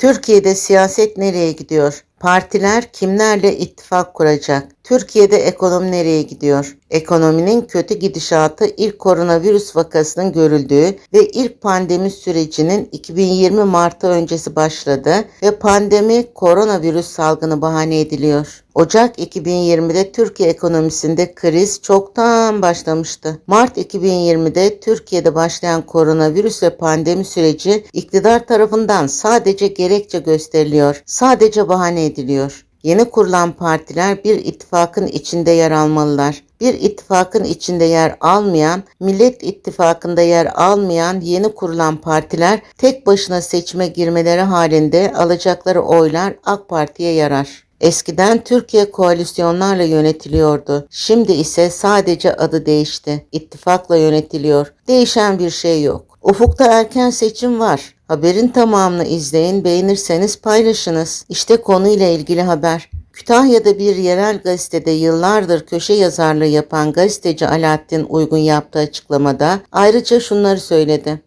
Türkiye'de siyaset nereye gidiyor? Partiler kimlerle ittifak kuracak? Türkiye'de ekonomi nereye gidiyor? Ekonominin kötü gidişatı ilk koronavirüs vakasının görüldüğü ve ilk pandemi sürecinin 2020 Mart'ı öncesi başladı ve pandemi koronavirüs salgını bahane ediliyor. Ocak 2020'de Türkiye ekonomisinde kriz çoktan başlamıştı. Mart 2020'de Türkiye'de başlayan koronavirüs ve pandemi süreci iktidar tarafından sadece gerekçe gösteriliyor, sadece bahane ediliyor. Yeni kurulan partiler bir ittifakın içinde yer almalılar. Bir ittifakın içinde yer almayan, Millet İttifakı'nda yer almayan yeni kurulan partiler tek başına seçime girmeleri halinde alacakları oylar AK Parti'ye yarar. Eskiden Türkiye koalisyonlarla yönetiliyordu. Şimdi ise sadece adı değişti. İttifakla yönetiliyor. Değişen bir şey yok. Ufukta erken seçim var. Haberin tamamını izleyin, beğenirseniz paylaşınız. İşte konuyla ilgili haber. Kütahya'da bir yerel gazetede yıllardır köşe yazarlığı yapan gazeteci Alaaddin Uygun yaptığı açıklamada ayrıca şunları söyledi.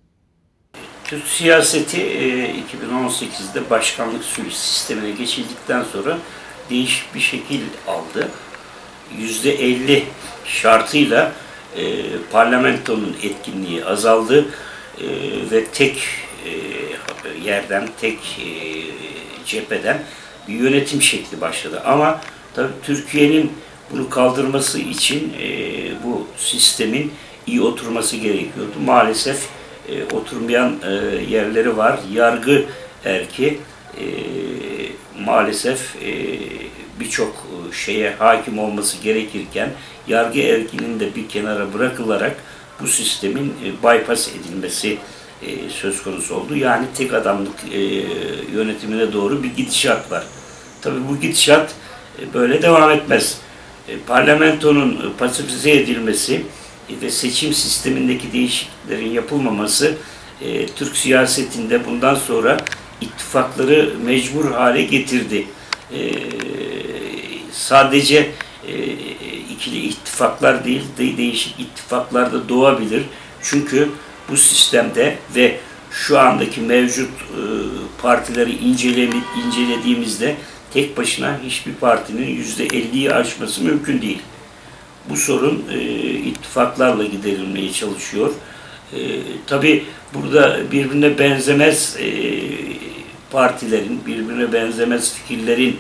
Türk siyaseti e, 2018'de başkanlık sü- sistemine geçildikten sonra değişik bir şekil aldı. %50 şartıyla e, parlamentonun etkinliği azaldı e, ve tek e, yerden, tek e, cepheden bir yönetim şekli başladı. Ama tabii Türkiye'nin bunu kaldırması için e, bu sistemin iyi oturması gerekiyordu. Maalesef e, oturmayan e, yerleri var. Yargı erki e, maalesef e, birçok e, şeye hakim olması gerekirken yargı erkinin de bir kenara bırakılarak bu sistemin e, bypass edilmesi e, söz konusu oldu. Yani tek adamlık e, yönetimine doğru bir gidişat var. Tabii bu gidişat e, böyle devam etmez. E, parlamentonun e, pasifize edilmesi e, ve seçim sistemindeki değişikliklerin yapılmaması e, Türk siyasetinde bundan sonra ittifakları mecbur hale getirdi. E, sadece e, ikili ittifaklar değil, de, değişik ittifaklar da doğabilir. Çünkü bu sistemde ve şu andaki mevcut e, partileri incelediğimizde tek başına hiçbir partinin yüzde 50'yi aşması mümkün değil. Bu sorun e, ittifaklarla giderilmeye çalışıyor. E, Tabi burada birbirine benzemez e, partilerin, birbirine benzemez fikirlerin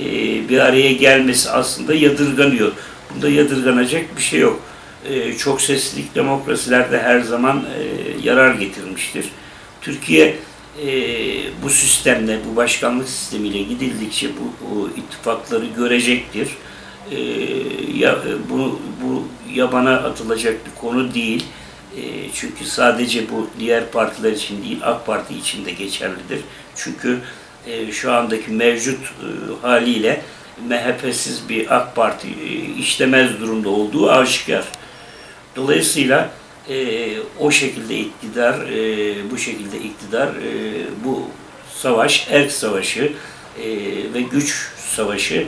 e, bir araya gelmesi aslında yadırganıyor. Bunda yadırganacak bir şey yok. E, çok seslilik demokrasilerde her zaman e, yarar getirmiştir. Türkiye e, bu sistemle, bu başkanlık sistemiyle gidildikçe bu ittifakları görecektir. Ya, bu, bu yabana atılacak bir konu değil. Çünkü sadece bu diğer partiler için değil, AK Parti için de geçerlidir. Çünkü şu andaki mevcut haliyle MHP'siz bir AK Parti e, işlemez durumda olduğu aşikar. Dolayısıyla e, o şekilde iktidar, e, bu şekilde iktidar, e, bu savaş, erk savaşı e, ve güç savaşı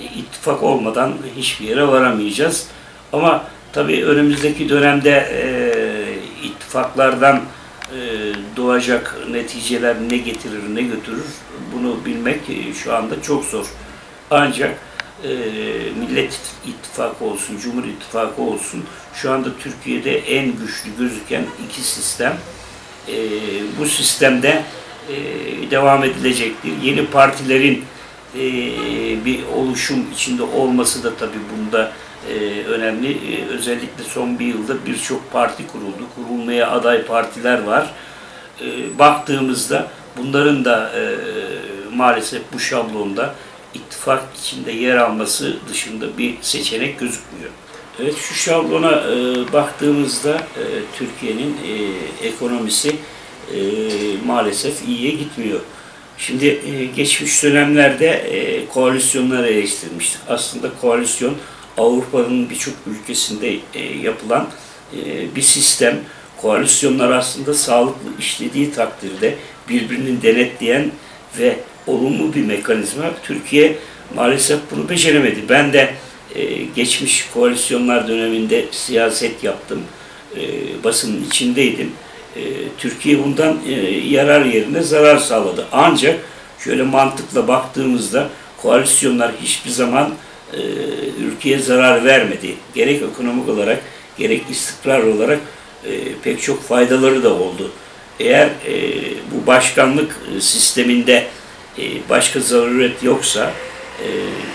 e, ittifak olmadan hiçbir yere varamayacağız. Ama tabii önümüzdeki dönemde e, ittifaklardan e, doğacak neticeler ne getirir ne götürür bunu bilmek e, şu anda çok zor. Ancak e, Millet İttifakı olsun, Cumhur İttifakı olsun şu anda Türkiye'de en güçlü gözüken iki sistem. E, bu sistemde e, devam edilecektir. Yeni partilerin e, bir oluşum içinde olması da tabii bunda e, önemli. E, özellikle son bir yılda birçok parti kuruldu. Kurulmaya aday partiler var. E, baktığımızda bunların da e, maalesef bu şablonda ittifak içinde yer alması dışında bir seçenek gözükmüyor. Evet şu şablona e, baktığımızda e, Türkiye'nin e, ekonomisi e, maalesef iyiye gitmiyor. Şimdi e, geçmiş dönemlerde e, koalisyonları eleştirmiştik. Aslında koalisyon Avrupa'nın birçok ülkesinde e, yapılan e, bir sistem. Koalisyonlar aslında sağlıklı işlediği takdirde birbirini denetleyen ve olumlu bir mekanizma. Türkiye maalesef bunu beceremedi. Ben de e, geçmiş koalisyonlar döneminde siyaset yaptım. E, basının içindeydim. E, Türkiye bundan e, yarar yerine zarar sağladı. Ancak şöyle mantıkla baktığımızda koalisyonlar hiçbir zaman e, ülkeye zarar vermedi. Gerek ekonomik olarak gerek istikrar olarak e, pek çok faydaları da oldu. Eğer e, bu başkanlık e, sisteminde başka zaruret yoksa e,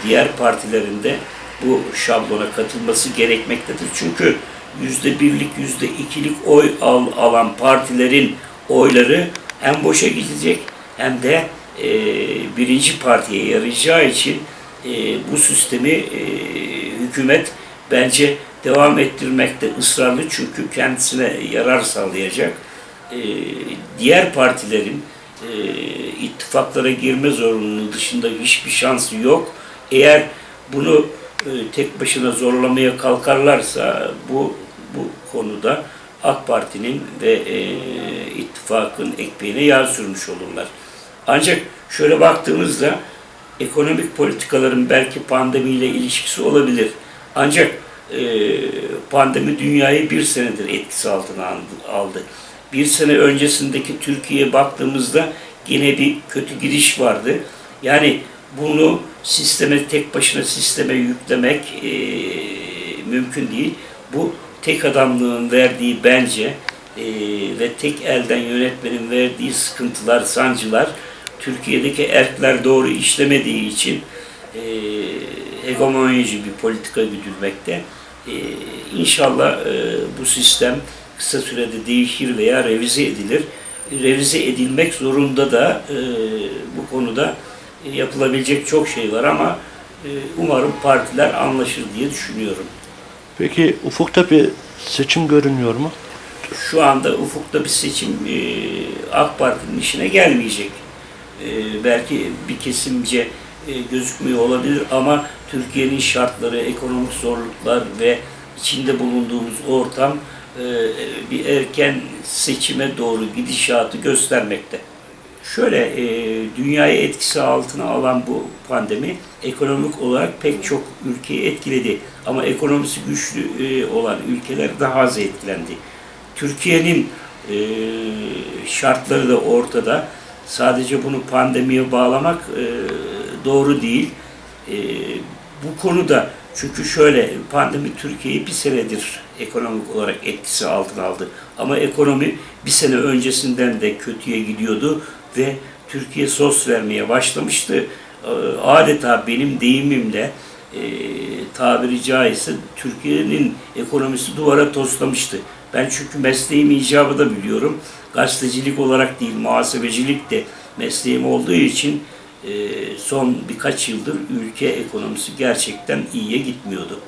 diğer partilerin de bu şablona katılması gerekmektedir. Çünkü yüzde birlik, yüzde ikilik oy al, alan partilerin oyları hem boşa gidecek hem de e, birinci partiye yarayacağı için e, bu sistemi e, hükümet bence devam ettirmekte ısrarlı çünkü kendisine yarar sağlayacak. E, diğer partilerin e, ittifaklara girme zorunluluğu dışında hiçbir şansı yok. Eğer bunu e, tek başına zorlamaya kalkarlarsa bu bu konuda AK Parti'nin ve e, ittifakın ekmeğine yağ sürmüş olurlar. Ancak şöyle baktığımızda ekonomik politikaların belki pandemiyle ilişkisi olabilir. Ancak e, pandemi dünyayı bir senedir etkisi altına aldı-. Bir sene öncesindeki Türkiye'ye baktığımızda yine bir kötü giriş vardı. Yani bunu sisteme tek başına sisteme yüklemek e, mümkün değil. Bu tek adamlığın verdiği bence e, ve tek elden yönetmenin verdiği sıkıntılar, sancılar Türkiye'deki erkler doğru işlemediği için e, hegemonyacı bir politika güdülmekte. E, inşallah e, bu sistem kısa sürede değişir veya revize edilir. Revize edilmek zorunda da e, bu konuda yapılabilecek çok şey var ama e, umarım partiler anlaşır diye düşünüyorum. Peki ufukta bir seçim görünüyor mu? Şu anda ufukta bir seçim e, AK Parti'nin işine gelmeyecek. E, belki bir kesimce e, gözükmüyor olabilir ama Türkiye'nin şartları, ekonomik zorluklar ve içinde bulunduğumuz ortam bir erken seçime doğru gidişatı göstermekte. Şöyle, e, dünyayı etkisi altına alan bu pandemi ekonomik olarak pek çok ülkeyi etkiledi. Ama ekonomisi güçlü e, olan ülkeler daha az etkilendi. Türkiye'nin e, şartları da ortada. Sadece bunu pandemiye bağlamak e, doğru değil. E, bu konuda çünkü şöyle pandemi Türkiye'yi bir senedir ekonomik olarak etkisi altına aldı. Ama ekonomi bir sene öncesinden de kötüye gidiyordu ve Türkiye sos vermeye başlamıştı. E, Adeta benim deyimimle e, tabiri caizse Türkiye'nin ekonomisi duvara toslamıştı. Ben çünkü mesleğim icabı da biliyorum. Gazetecilik olarak değil, muhasebecilik de mesleğim olduğu için son birkaç yıldır ülke ekonomisi gerçekten iyiye gitmiyordu.